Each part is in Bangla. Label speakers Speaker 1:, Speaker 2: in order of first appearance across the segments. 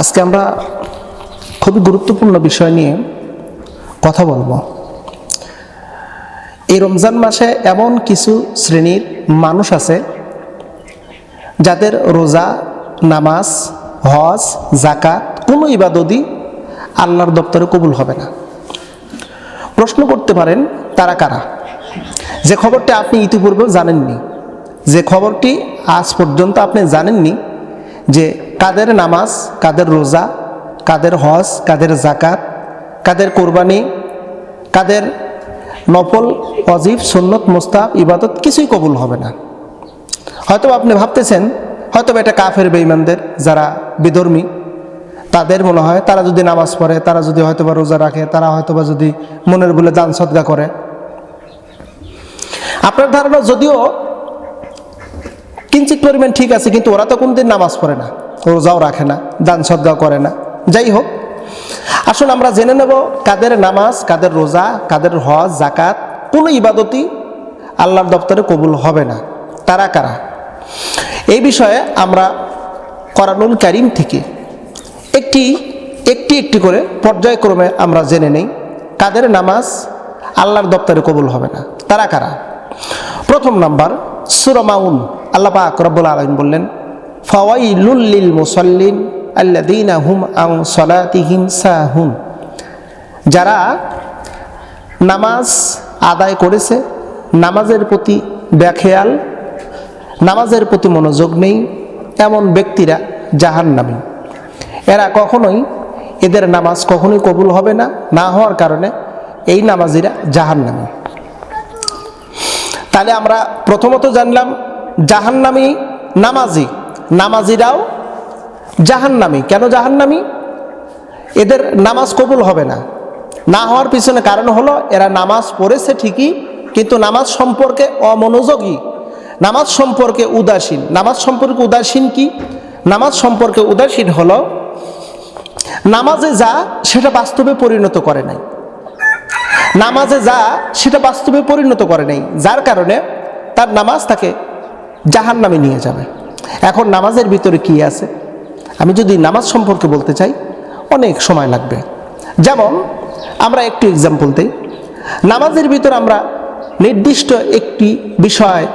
Speaker 1: আজকে আমরা খুবই গুরুত্বপূর্ণ বিষয় নিয়ে কথা বলব। এই রমজান মাসে এমন কিছু শ্রেণির মানুষ আছে যাদের রোজা, নামাজ, হজ জাকাত কোনো ইবাদতই আল্লাহর দপ্তরে কবুল হবে না। প্রশ্ন করতে পারেন, তারা কারা? যে খবরটি আপনি ইতিপূর্বেও জানেননি, যে খবরটি আজ পর্যন্ত আপনি জানেননি যে কাদের নামাজ, কাদের রোজা, কাদের হজ, কাদের জাকাত কাদের কোরবানি, কাদের নফল অজিব সুন্নত মোস্তাব ইবাদত কিছুই কবুল হবে না। হয়তো আপনি ভাবতেছেন হয়তো এটা কাফের বেঈমানদের যারা বিধর্মী, তাদের মনে হয় তারা যদি নামাজ পড়ে, তারা যদি হয়তোবা রোজা রাখে, তারা হয়তোবা যদি মনের বলে দান সদ্গা করে। আপনার ধারণা যদিও কিঞ্চিত পরিমাণ ঠিক আছে, কিন্তু ওরা তো কোনদিন নামাজ পড়ে না, রোজাও রাখে না, দান সদ্গা করে না। যাই হোক, আসুন আমরা জেনে নেব কাদের নামাজ, কাদের রোজা, কাদের হজ জাকাত কোনো ইবাদতই আল্লাহর দপ্তরে কবুল হবে না। তারা কারা? এই বিষয়ে আমরা করানুল কারিম থেকে একটি একটি একটি করে পর্যায়ক্রমে আমরা জেনে নেই কাদের নামাজ আল্লাহর দপ্তরে কবুল হবে না। তারা কারা? প্রথম নাম্বার সুরমাউন আল্লাহ পাক রব্বুল আলম বললেন ফাওয়াইলুল্লিল মুসল্লিন আল্লাদিনা হুম আং সলাতিহিম সাহুন। যারা নামাজ আদায় করেছে, নামাজের প্রতি ব্যাখেয়াল নামাজের প্রতি মনোযোগ নেই, এমন ব্যক্তিরা জাহান্নামী। এরা কখনোই এদের নামাজ কখনোই কবুল হবে না না হওয়ার কারণে এই নামাজিরা জাহান্নামী। তাহলে আমরা প্রথমত জানলাম জাহান্নামী নামাজি। নামাজিরাও জাহান্নামী। কেন জাহান্নামী? এদের নামাজ কবুল হবে না। না হওয়ার পিছনে কারণ হলো, এরা নামাজ পড়েছে ঠিকই, কিন্তু নামাজ সম্পর্কে অমনোযোগী। নামাজ সম্পর্কে উদাসীন। নামাজ সম্পর্কে উদাসীন কি? নামাজ সম্পর্কে উদাসীন হলো, নামাজে যা, সেটা বাস্তবে পরিণত করে নাই। নামাজে যা, সেটা বাস্তবে পরিণত করে নাই। যার কারণে তার নামাজ তাকে জাহান নামে নিয়ে যাবে। এখন নামাজের ভিতরে কি আছে? আমি যদি নামাজ সম্পর্কে বলতে চাই, অনেক সময় লাগবে। যেমন, আমরা একটু এক্সাম্পল দিই। নামাজের ভিতর আমরা নির্দিষ্ট একটি বিষয়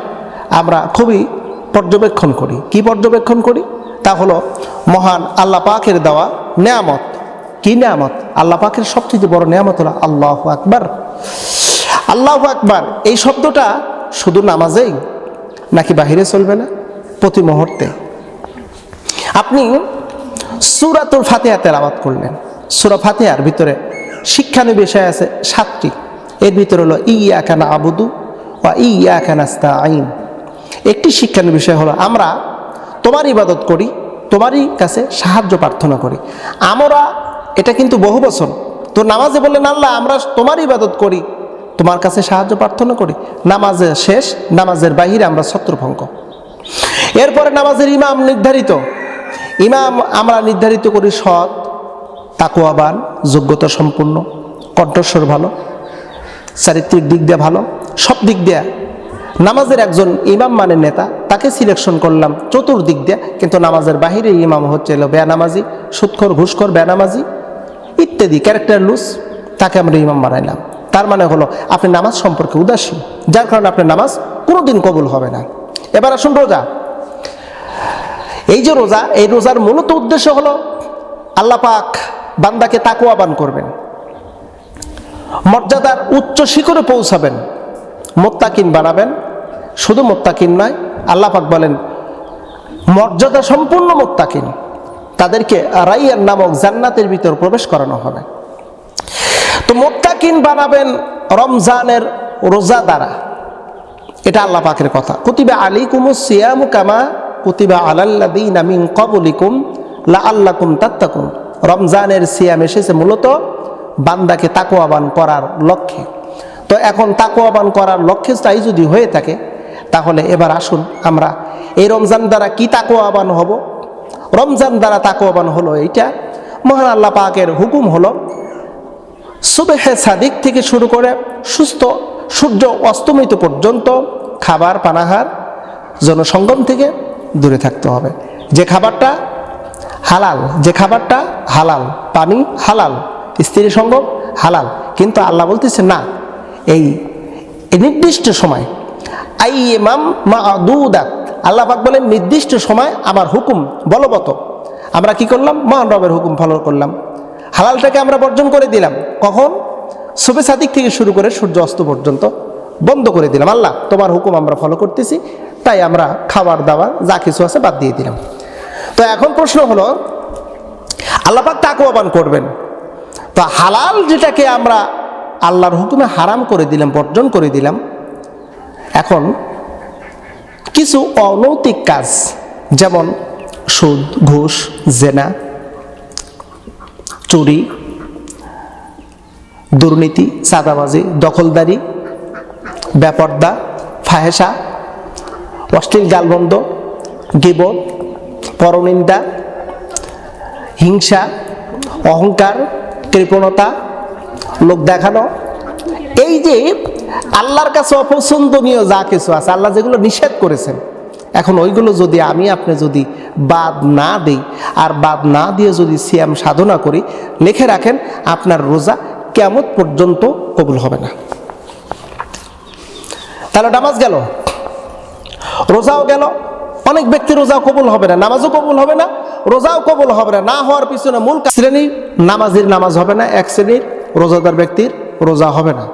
Speaker 1: আমরা খুবই পর্যবেক্ষণ করি। কি পর্যবেক্ষণ করি? তা হলো মহান আল্লাহ পাকের দেওয়া নেয়ামত। কি নেয়ামত? আল্লাহ পাকের সবচেয়ে বড় নেয়ামত হলো আল্লাহ আকবার। আল্লাহ আকবার, এই শব্দটা শুধু নামাজেই নাকি বাহিরে চলবে না? প্রতি মুহূর্তে। আপনি সুরাতুল ফাতেহা তেলাবাত করলেন। সুরা ফাতেহার ভিতরে শিক্ষানু বিষয় আছে সাতটি। এর ভিতরে হলো ইয়া কানা আবুদু বা ইয়া কানাস্তা আইন একটি শিক্ষানু বিষয় হলো, আমরা তোমার ইবাদত করি, তোমারই কাছে সাহায্য প্রার্থনা করি। আমরা এটা কিন্তু বহু বছর তো নামাজে বললেন, আল্লাহ, আমরা তোমার ইবাদত করি তোমার কাছে সাহায্য প্রার্থনা করি। নামাজের শেষ, নামাজের বাহিরে আমরা ছত্রভঙ্গ। এরপরে নামাজের ইমাম নির্ধারিত। ইমাম আমরা নির্ধারিত করি সৎ তাকুয়াবান যোগ্যতা সম্পূর্ণ, কণ্ঠস্বর ভালো, চারিত্রিক দিক দিয়ে ভালো, সব দিক দিয়ে। নামাজের একজন ইমাম মানে নেতা, তাকে সিলেকশন করলাম চতুর্দিক দিয়ে, কিন্তু নামাজের বাহিরে ইমাম হচ্ছে এলো বেয়ানামাজি সুৎখর, ঘুষখর বেয়ানামাজি ইত্যাদি ক্যারেক্টার লুজ তাকে আমরা ইমাম বানাইলাম। তার মানে হলো আপনি নামাজ সম্পর্কে উদাসীন, যার কারণে আপনার নামাজ কোনোদিন কবুল হবে না। এবার আসুন রোজা। এই যে রোজা, এই রোজার মূলত উদ্দেশ্য হলো আল্লাহ পাক বান্দাকে তাকুয়াবান করবেন। মর্যাদার উচ্চ শিখরে পৌঁছাবেন। মোত্তাকিন বানাবেন। শুধু মোত্তাকিন নয়, আল্লাহ পাক বলেন, মর্যাদা সম্পূর্ণ মোত্তাকিন। তাদেরকে রাইয়ার নামক জান্নাতের ভিতর প্রবেশ করানো হবে। তো মোত্তাকিন বানাবেন রমজানের রোজা দ্বারা। এটা আল্লাহ পাকের কথা। কুতিবা আলী কুমু সিয়াম কামা কুতিবা আলাল্লাদিন আমিন কবলিকুম লা আল্লাকুম তাত্তাকুম রমজানের সিয়াম এসেছে মূলত বান্দাকে তাকুয়াবান করার লক্ষ্যে। তো এখন তাকুয়াবান করার লক্ষ্যে তাই যদি হয়ে থাকে, তাহলে এবার আসুন আমরা এই রমজান দ্বারা কি তাকুয়াবান হব? রমজান দ্বারা তাকুয়াবান হলো এইটা। মহান আল্লাহ পাকের হুকুম হলো সুবেহে সাদিক থেকে শুরু করে সুস্থ, সূর্য অস্তমিত পর্যন্ত খাবার পানাহার জনসঙ্গম থেকে দূরে থাকতে হবে। যে খাবারটা হালাল, যে খাবারটা হালাল, পানি হালাল, স্ত্রী সঙ্গম হালাল, কিন্তু আল্লাহ বলতেছে না, এই নির্দিষ্ট সময় আই এমাম মা দুদাত আল্লাহ পাক বলেন নির্দিষ্ট সময় আমার হুকুম বলবত আমরা কি করলাম? মহান রবের হুকুম ফলো করলাম। হালালটাকে আমরা বর্জন করে দিলাম। কখন? সুবে সাদিক থেকে শুরু করে সূর্য অস্ত পর্যন্ত বন্ধ করে দিলাম। আল্লাহ, তোমার হুকুম আমরা ফলো করতেছি, তাই আমরা খাবার দাবার যা কিছু আছে বাদ দিয়ে দিলাম। তো এখন প্রশ্ন হলো আল্লাপাক তাকুয়াবান করবেন। তো হালাল যেটাকে আমরা আল্লাহর হুকুমে হারাম করে দিলাম, বর্জন করে দিলাম, এখন কিছু অনৈতিক কাজ, যেমন সুদ, ঘুষ, জেনা চুরি, দুর্নীতি চাঁদাবাজি দখলদারি ব্যাপারদা ফাহেসা অশ্লীল গালবন্ধ গিবত, পরনিন্দা, হিংসা, অহংকার, কৃপণতা, লোক দেখানো। এই যে আল্লাহর কাছে অপছন্দনীয় যা কিছু আছে, আল্লাহ যেগুলো নিষেধ করেছেন এখন ওইগুলো যদি আমি আপনি যদি বাদ না দেই, আর বাদ না দিয়ে যদি সিয়াম সাধনা করি, লিখে রাখেন, আপনার রোজা কেমন পর্যন্ত কবুল হবে না। তাহলে নামাজ গেল, রোজাও গেল, অনেক ব্যক্তি রোজাও কবুল হবে না, নামাজও কবুল হবে না, রোজাও কবুল হবে না না হওয়ার পিছনে মূল শ্রেণির নামাজির নামাজ হবে না, এক শ্রেণির রোজাদার ব্যক্তির রোজা হবে না।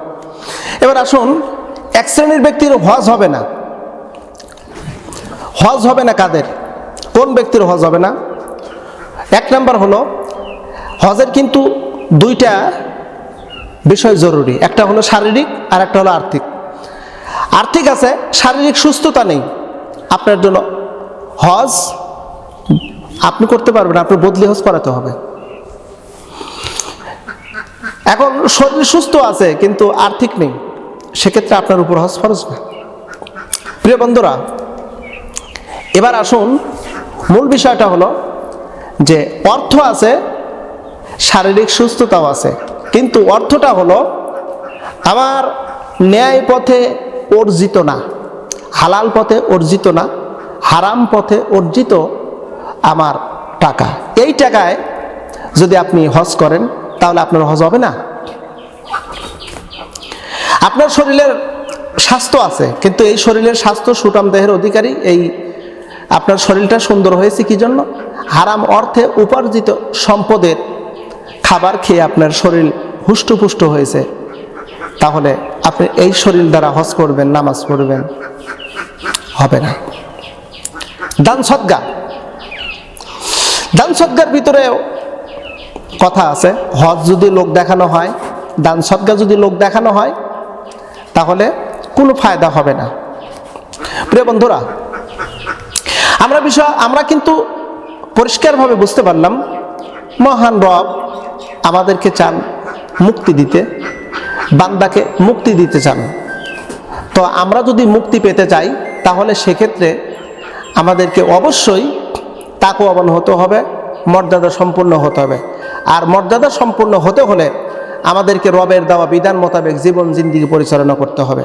Speaker 1: এবার আসুন, এক শ্রেণির ব্যক্তির হজ হবে না হজ হবে না কাদের? কোন ব্যক্তির হজ হবে না? এক নাম্বার হলো, হজের কিন্তু দুইটা বিষয় জরুরি। একটা হলো শারীরিক আর একটা হলো আর্থিক। আর্থিক আছে, শারীরিক সুস্থতা নেই। আপনার জন্য হজ আপনি করতে পারবেন, আপনার বদলি হজ করাতে হবে। এখন শরীর সুস্থ আছে, কিন্তু আর্থিক নেই। সেক্ষেত্রে আপনার উপর হজ ফরজ না। প্রিয় বন্ধুরা এবার আসুন, মূল বিষয়টা হলো যে অর্থ আছে, শারীরিক সুস্থতাও আছে। কিন্তু অর্থটা হলো, আমার ন্যায় পথে অর্জিত না, হালাল পথে অর্জিত না, হারাম পথে অর্জিত আমার টাকা। এই টাকায় যদি আপনি হজ করেন, তাহলে আপনার হজ হবে না। আপনার শরীরের স্বাস্থ্য আছে, কিন্তু এই শরীরের স্বাস্থ্য সুটাম দেহের অধিকারী এই আপনার শরীরটা সুন্দর হয়েছে কি জন্য? হারাম অর্থে উপার্জিত সম্পদের খাবার খেয়ে আপনার শরীর হুষ্টপুষ্ট হয়েছে। তাহলে আপনি এই শরীর দ্বারা হজ করবেন, নামাজ পড়বেন। হবে না। দান সদ্গা। দান সদ্গার ভিতরে কথা আছে, হজ যদি লোক দেখানো হয়, দান সদ্গা যদি লোক দেখানো হয়, তাহলে কোনো ফায়দা হবে না। প্রিয় বন্ধুরা আমরা বিষয়, আমরা কিন্তু পরিষ্কারভাবে বুঝতে পারলাম, মহান রব আমাদেরকে চান মুক্তি দিতে, বান্দাকে মুক্তি দিতে চান। তো আমরা যদি মুক্তি পেতে চাই, তাহলে সেক্ষেত্রে আমাদেরকে অবশ্যই তাকুয়াবান হতে হবে, মর্যাদা সম্পূর্ণ হতে হবে। আর মর্যাদা সম্পূর্ণ হতে হলে আমাদেরকে রবের দেওয়া বিধান মোতাবেক জীবন, জিন্দিগি পরিচালনা করতে হবে।